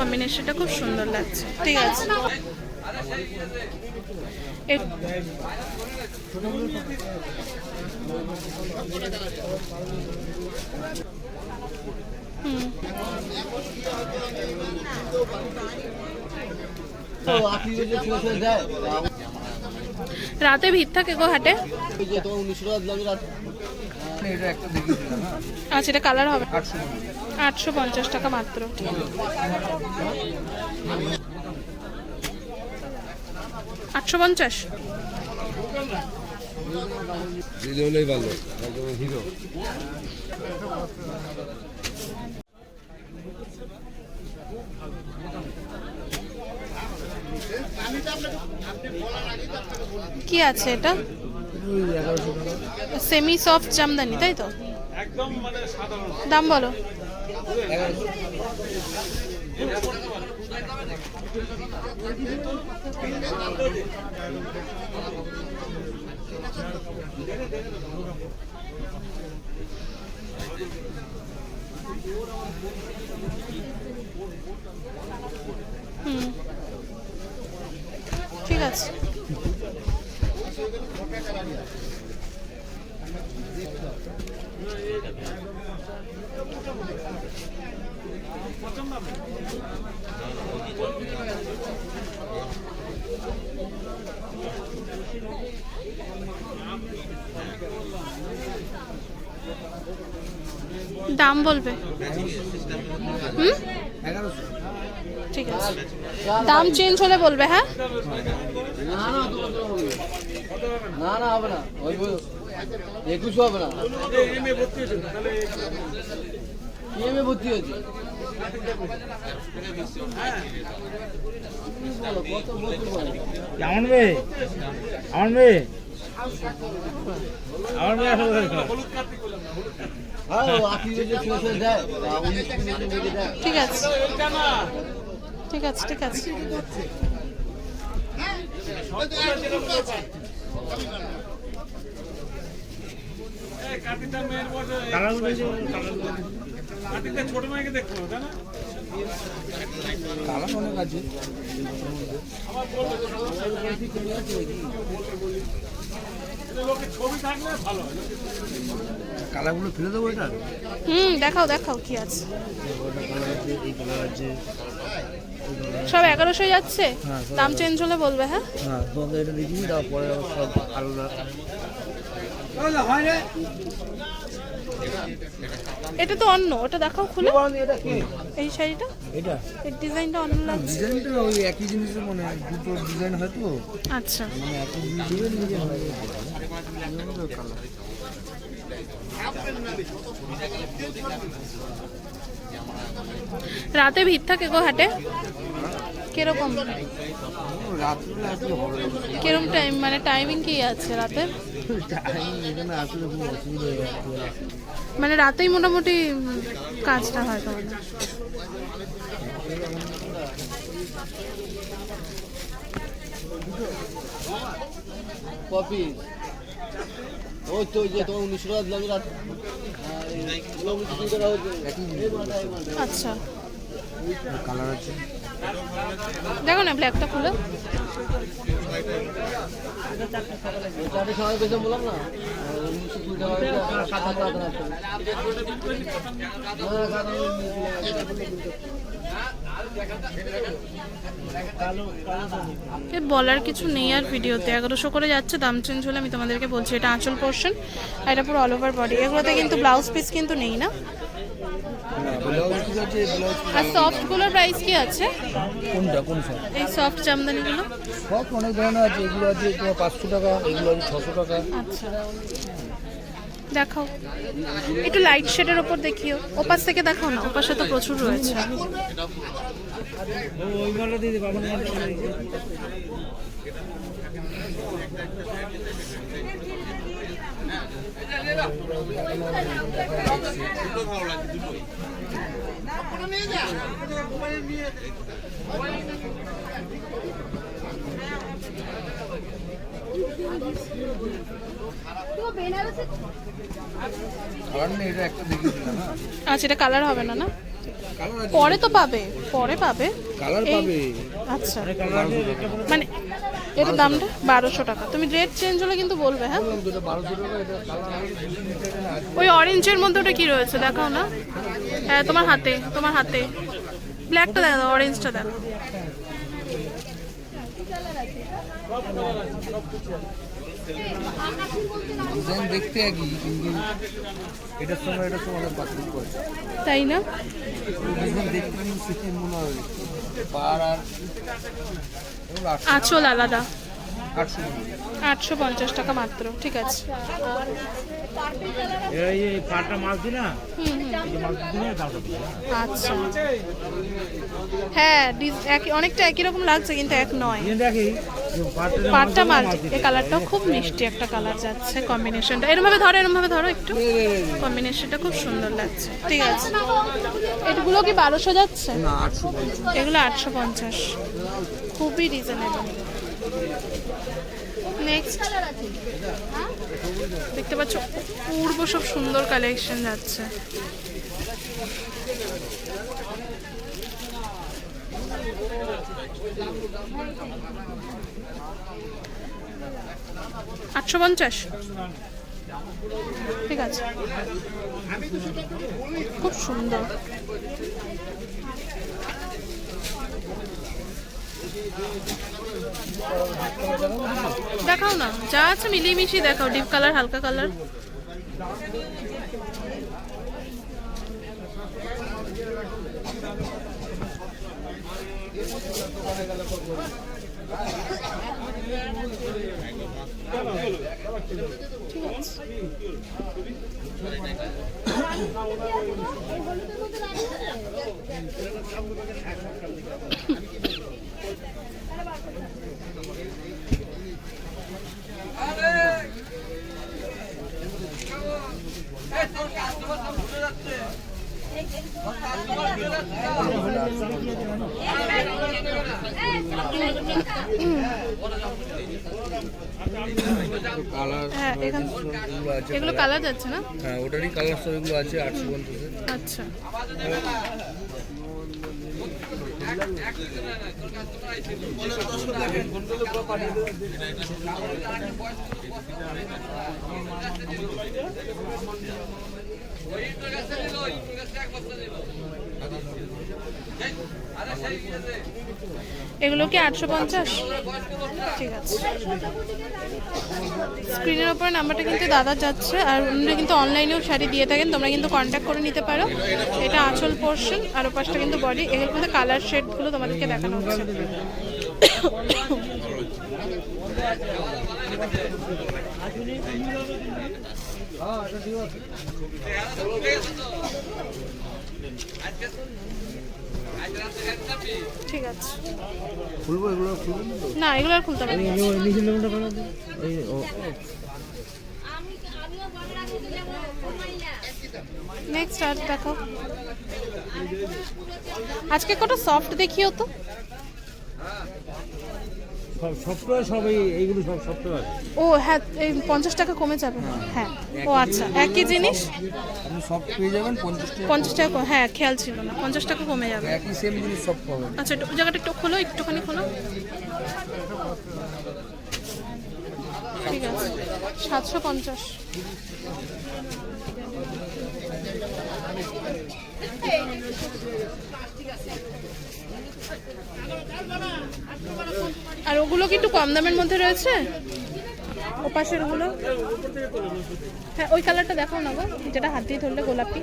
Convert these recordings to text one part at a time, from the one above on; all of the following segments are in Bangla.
কম্বিনেশনটা খুব সুন্দর লাগছে। ঠিক আছে। এ- হুম। রাতে ভিড় থাকে গো হাটে? আচ্ছা এটা কালার হবে। আটশো পঞ্চাশ টাকা মাত্র। আটশো পঞ্চাশ? ভালো হিরো কি আছে এটা? সেমি সফট জামদানি তাই তো? দাম বলো। হুম। ঠিক আছে। দাম বলবে। হুম? ঠিক আছে। দাম চেঞ্জ হলে বলবে হ্যাঁ? না না হবে না। না হবে না। ওই ওই হবে না ভর্তি হয়েছে? আমার মেয়ে আমার মেয়ে ঠিক আছে। ঠিক আছে ঠিক আছে। ছোট মেয়েকে দেখতে হবে তাই না কালার অনেক আছে হয় কালারগুলো ফেলে দেবো এটা? হুম দেখাও দেখাও কি আছে। সব এগারোশো যাচ্ছে? হ্যাঁ, দাম চেঞ্জ হলে বলবে হ্যাঁ? হ্যাঁ এটা দেখিয়ে তারপরে সব আলাদা। এটা তো অন্য ওটা দেখাও খুলে। এই শাড়িটা? এটা? এর ডিজাইনটা অন্য লাগছে। ডিজাইনটা ওই একই জিনিসের মনে হয় দুটো ডিজাইন হয় তো। আচ্ছা। মানে এত ডিজাইন ডিজাইন হয়। কালার রাতে ভিড় থাকে গো হাটে? কীরকম? কীরকম টাইম মানে টাইমিং কি আছে যাচ্ছে মানে রাতেই মোটামুটি কাজটা হয় তোমাদের? কপি ওই তো যে তোমার উনিশশো টাকা দিলাম রাত। আচ্ছা। কালার আছে। দেখো না ব্ল্যাকটা খুলে। বলার কিছু নেই আর ভিডিওতে। এগারোশো করে যাচ্ছে, দাম চেঞ্জ হলে আমি তোমাদেরকে বলছি, এটা আঁচল পোর্শন এটা পুরো অল ওভার বডি এগুলোতে কিন্তু ব্লাউজ পিস কিন্তু নেই না ব্লাউজ ঠিক আছে ব্লাউজ আর সফটগুলোর প্রাইস কি আছে? কোনটা কোন সব এই সফট জামদানিগুলো সব অনেক ধরনের আছে। এগুলো আছে তোমার পাঁচশো টাকা এগুলো আছে ছশো টাকা। আচ্ছা। দেখাও। একটু লাইট শেডের ওপর দেখিও। ওপাশ থেকে দেখাও না ওপাশে তো প্রচুর রয়েছে। আচ্ছা এটা কালার হবে না না? পরে তো পাবে পরে পাবে। কালার পাবে। আচ্ছা। মানে এটার দামটা বারোশো টাকা। তুমি রেট চেঞ্জ হলে কিন্তু বলবে হ্যাঁ? ওই অরেঞ্জের মধ্যে ওটা কি রয়েছে দেখাও না? হ্যাঁ তোমার হাতে তোমার হাতে। ব্ল্যাকটা দেখো অরেঞ্জটা দেখো ডিজাইন দেখতে একই কিন্তু এটার সময় এটার সময় অনেক পার্থক্য তাই না? ডিজাইন দেখতে কিন্তু সেম মনে হয়। আঁচল আলাদা। আটশো পঞ্চাশ টাকা মাত্র ঠিক আছে। আচ্ছা। হ্যাঁ অনেকটা একই রকম লাগছে কিন্তু এক নয়। পাটটা মাল্টি এই খুব মিষ্টি একটা কালার যাচ্ছে কম্বিনেশনটা এরম ভাবে ধরো এরম ভাবে ধরো একটু কম্বিনেশনটা খুব সুন্দর লাগছে ঠিক আছে। এগুলো কি বারোশো যাচ্ছে? এগুলো আটশো পঞ্চাশ। খুবই রিজনেবল নেক্সট দেখতে পাচ্ছ পূর্ব সব সুন্দর কালেকশন যাচ্ছে। আটশো পঞ্চাশ। ঠিক আছে। খুব সুন্দর। দেখাও না যা আছে মিলিয়ে মিশিয়ে দেখাও ডিপ কালার হালকা কালার। ঠিক আছে হ্যাঁ এখান এগুলো কালার যাচ্ছে না? হ্যাঁ ওটারই কালার সব এগুলো আছে আটশো পঞ্চাশে। আচ্ছা। এগুলো কি আটশো পঞ্চাশ? ঠিক আছে। স্ক্রিনের ওপরে নাম্বারটা কিন্তু দাদা যাচ্ছে, আর উনি কিন্তু অনলাইনেও শাড়ি দিয়ে থাকেন, তোমরা কিন্তু কন্ট্যাক্ট করে নিতে পারো। এটা আঁচল পোর্শন আর ওপাশটা কিন্তু বডি এগুলোর মধ্যে কালার শেডগুলো তোমাদেরকে দেখানো হচ্ছে। ঠিক আছে। খুলবো এগুলো খুলবো না এগুলো আর খুলতে ও। নেক্সট আর দেখো। আজকে কটা সফট দেখিও তো। ও হ্যাঁ এই পঞ্চাশ টাকা কমে যাবে? হ্যাঁ। ও আচ্ছা। একই জিনিস? সব পেয়ে যাবেন পঞ্চাশ টাকা হ্যাঁ খেয়াল ছিল না। পঞ্চাশ টাকা কমে যাবে। একই সেম জিনিস সব পাবেন। আচ্ছা একটু জায়গাটা একটু খোলো একটুখানি খোলো। ঠিক আছে। সাতশো পঞ্চাশ। আর ওগুলো কি একটু কম দামের মধ্যে রয়েছে? ও পাশের ওগুলো হ্যাঁ ওই কালারটা দেখাও না গো যেটা হাত দিয়ে ধরলে গোলাপি।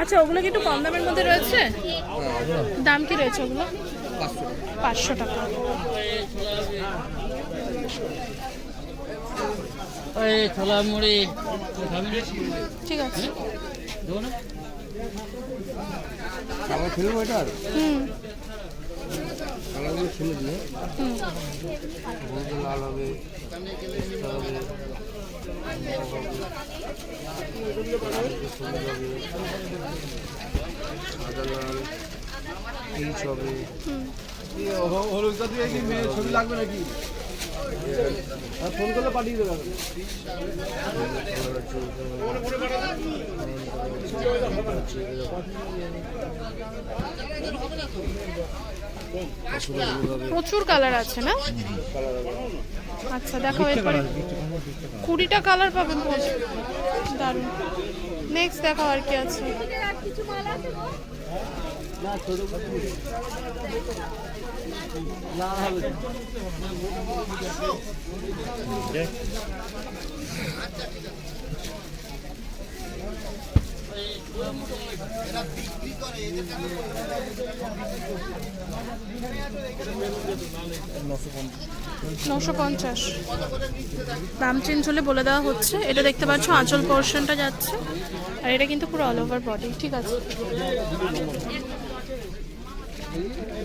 আচ্ছা ওগুলো কি একটু কম দামের মধ্যে রয়েছে? দাম কি রয়েছে ওগুলো? পাঁচশো টাকা। ঠিক আছে। কালার খেলব এটা আর হুম কালারগুলো খেলে দিয়ে লাল হবে সাদা সবুজ হবে সাদা লাল পিচ হবে হলুদটা দিয়ে কি মেয়ে ছবি লাগবে নাকি ফোন করলে পাঠিয়ে দেবে প্রচুর কালার আছে না আচ্ছা দেখো এরপরে কুড়িটা কালার পাবেন। দারুণ নেক্সট দেখো আর কি আছে। নশো পঞ্চাশ। দাম চেঞ্জ হলে বলে দেওয়া হচ্ছে। এটা দেখতে পাচ্ছ, আঁচল পোর্শনটা যাচ্ছে। আর এটা কিন্তু পুরো অল ওভার বডি ঠিক আছে?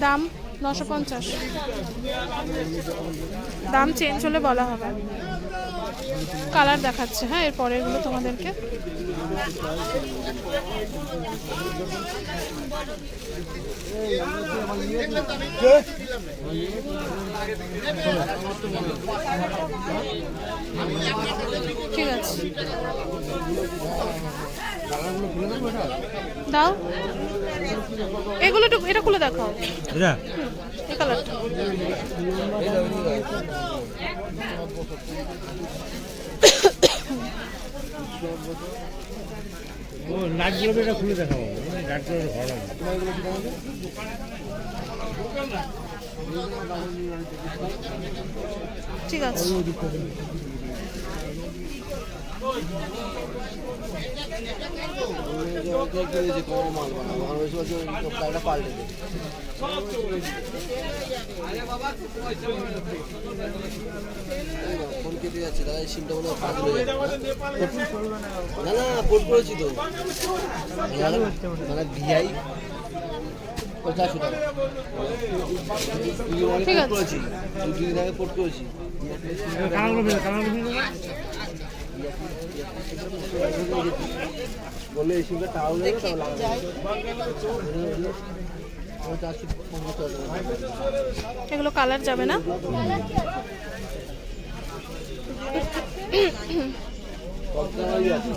দাম নশো পঞ্চাশ। দাম চেঞ্জ হলে বলা হবে। কালার দেখাচ্ছে হ্যাঁ এর পরেরগুলো তোমাদেরকে। ঠিক আছে। দাও। এগুলো একটু এটা খুলে দেখাও। এটা? এই কালারটা ও নাটগুলো এটা খুলে দেখাবো ভালো ঠিক আছে। ওকে কি হয়েছে কম মাল বানাবো আর ওই সময় ওই কালটা পাল্টে দেবে ফোন কেটে যাচ্ছে দাদা এই সিমটা মনে না না করেছি তো। মানে ভিআই পঞ্চাশশো টাকা ঠিক আছে। করেছি ফেলে এই তাও এগুলো কালার যাবে না আছে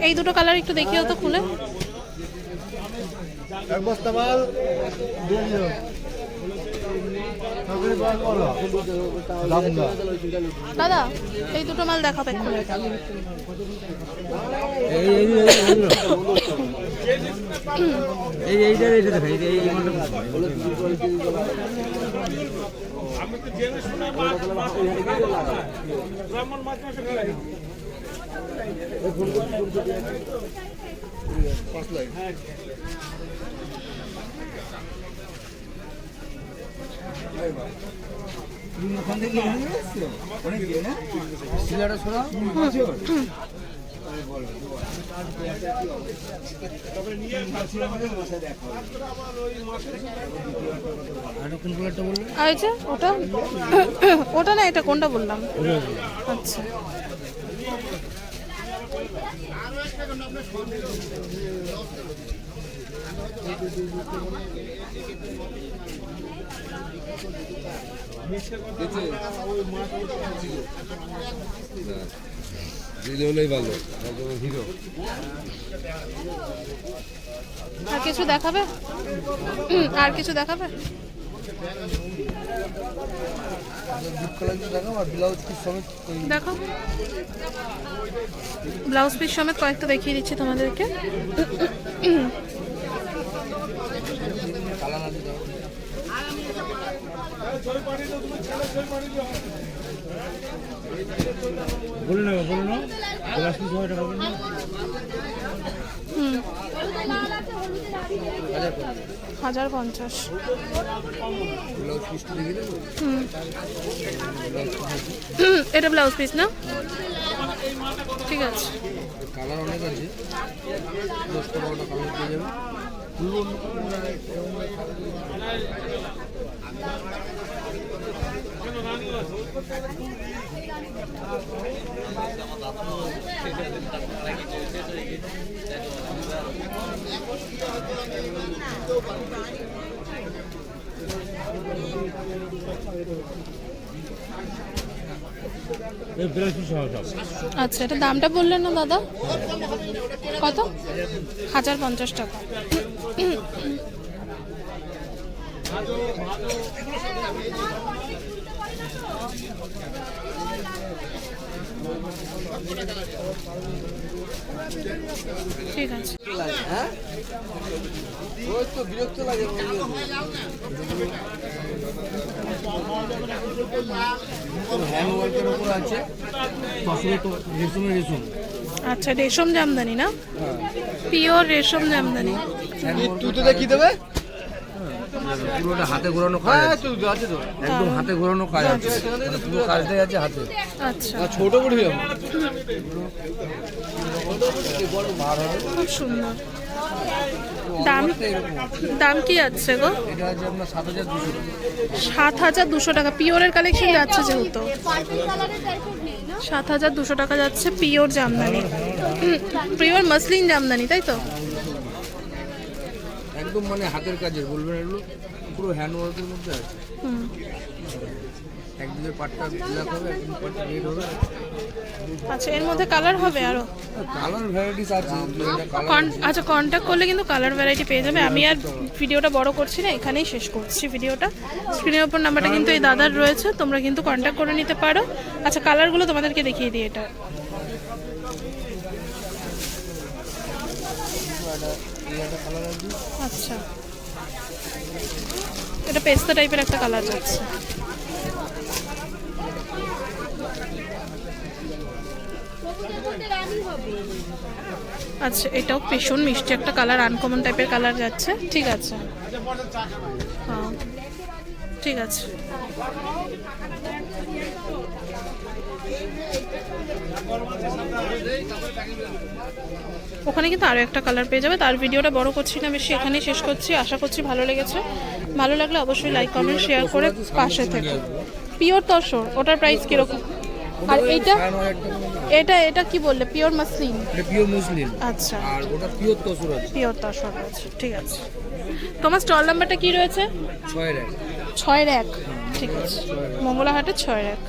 এই দুটো কালার একটু দেখিও তো খুলে এক বস্তা মাল দাদা এই দুটো মাল এই এই এইটা এইটা দেখো এই এই মালটা আমি তো জেনে শুনে ব্রাহ্মণ মাছ মাসে খাই সিলাটা ছোড়া আর কোন কালারটা বললে আর এই যে ওটা? ওটা না এটা কোনটা বললাম? আচ্ছা। ভালো হিরো আর কিছু দেখাবে? আর কিছু দেখাবে? দেখো। ব্লাউজ পিস সমেত কয়েকটা দেখিয়ে দিচ্ছি তোমাদেরকে। কালার আছে দাও বলে নেব বলে নাও গ্লাস পিস হয় এটা পাবেন না হুম হাজার পঞ্চাশ। এটা ব্লাউজ পিস না? ঠিক আছে। কালার অনেক আছে দশটা বারোটা কালার পেয়ে যাবে পুরো অন্য colour আর এরকম আচ্ছা এটা দামটা বললেন না দাদা? কত? হাজার পঞ্চাশ টাকা। ঠিক আছে হ্যাঁ তো তো আচ্ছা রেশম জামদানি না? পিওর রেশম জামদানি। তুতে কি দেবে? পুরোটা হাতে ঘোরানো কাজ আছে। আছে তো। একদম হাতে ঘোরানো কাজ আছে। মানে পুরো কাজটাই আছে হাতে। আচ্ছা। ছোট করে খুব সুন্দর। দাম। দাম কি গো? আছে আপনার সাত হাজার দুশো সাত হাজার দুশো টাকা। পিওরের কালেকশন যাচ্ছে যেহেতু। সাত হাজার দুশো টাকা যাচ্ছে pure Jamdani. Pure muslin Jamdani তাই তো? একদম মানে হাতের কাজের বলবেন এগুলো পুরো হ্যান্ড ওয়ার্কের মধ্যে আছে। একদিনের পাটটা ব্ল্যাক হবে একদিন পাটটা রেড হবে। আচ্ছা এর মধ্যে কালার হবে আরও? কালার ভ্যারাইটিস আছে কিন্তু এটা কালার কন- আচ্ছা কন্ট্যাক্ট করলে কিন্তু কালার ভ্যারাইটি পেয়ে যাবে। আমি আর ভিডিওটা বড় করছি না এখানেই শেষ করছি ভিডিওটা। স্ক্রিনের ওপর নাম্বারটা কিন্তু এই দাদার রয়েছে তোমরা কিন্তু কন্ট্যাক্ট করে নিতে পারো। আচ্ছা কালারগুলো তোমাদেরকে দেখিয়ে দিই এটা এই একটা কালার আছে আচ্ছা। এটা পেস্তা টাইপের একটা কালার যাচ্ছে। আচ্ছা এটাও ভীষণ মিষ্টি একটা কালার আনকমন টাইপের কালার যাচ্ছে। ঠিক আছে। হ্যাঁ ঠিক আছে। ওখানে কিন্তু আরও একটা কালার পেয়ে যাবে। তার ভিডিওটা বড় করছি না বেশি এখানেই শেষ করছি। আশা করছি ভালো লেগেছে। ভালো লাগলে অবশ্যই লাইক কমেন্ট শেয়ার করে পাশে থেকে। পিওর তসর ওটার প্রাইস কীরকম? আর এইটা। এটা এটা কি বললে? পিওর মাসলিন পিওর মুসলিম আচ্ছা। আর ওটা পিওর তসর আছে পিওর তসর আছে ঠিক আছে। তোমার স্টল নাম্বারটা কি রয়েছে? ছয়ের এক ঠিক আছে। মঙ্গলাহাটে ছয়ের এক।